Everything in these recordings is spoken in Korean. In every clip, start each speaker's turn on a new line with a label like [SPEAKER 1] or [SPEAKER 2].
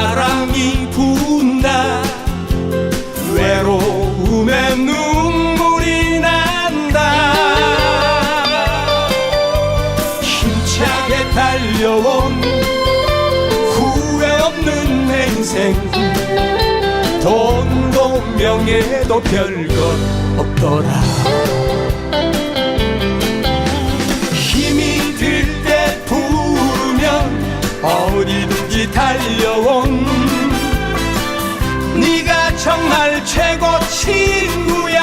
[SPEAKER 1] 바람이 분다. 외로움에 눈물이 난다. 힘차게 달려온 후회 없는 내 인생. 돈도 명예도 별것 없더라. 최고 친구야.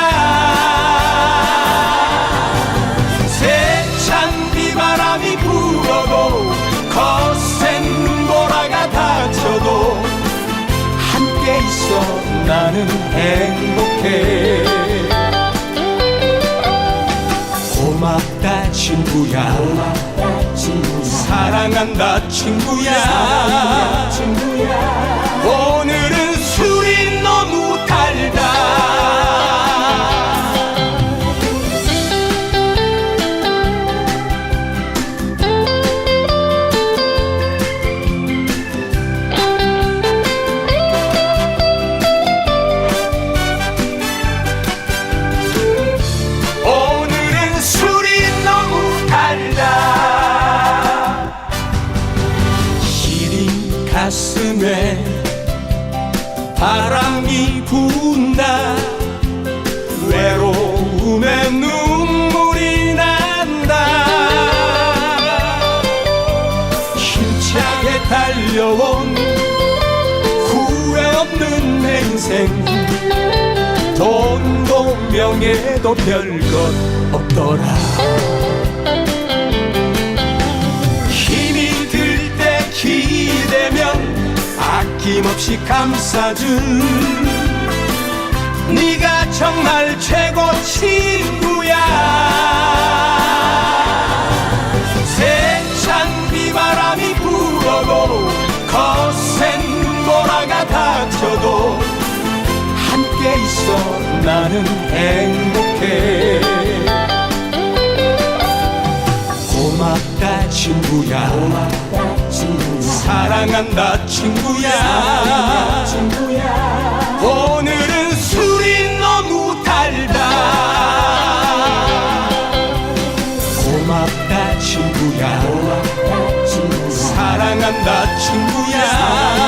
[SPEAKER 1] 세찬 비바람이 불어도 거센 눈보라가 닥쳐도 함께 있어 나는 행복해. 고맙다 친구야. 사랑한다 친구야. 오늘은 가슴에 바람이 분다. 외로움에 눈물이 난다. 힘차게 달려온 후회 없는 내 인생. 돈도 명예도 별것 없더라 아낌없이 감싸줄 네가 정말 최고 친구야. 세찬 비바람이 불어도 거센 눈보라가 닥쳐도 함께 있어 나는 행복해. 고맙다 친구야. 사랑한다 친구야. 오늘은 술이 너무 달다. 고맙다 친구야. 사랑한다 친구야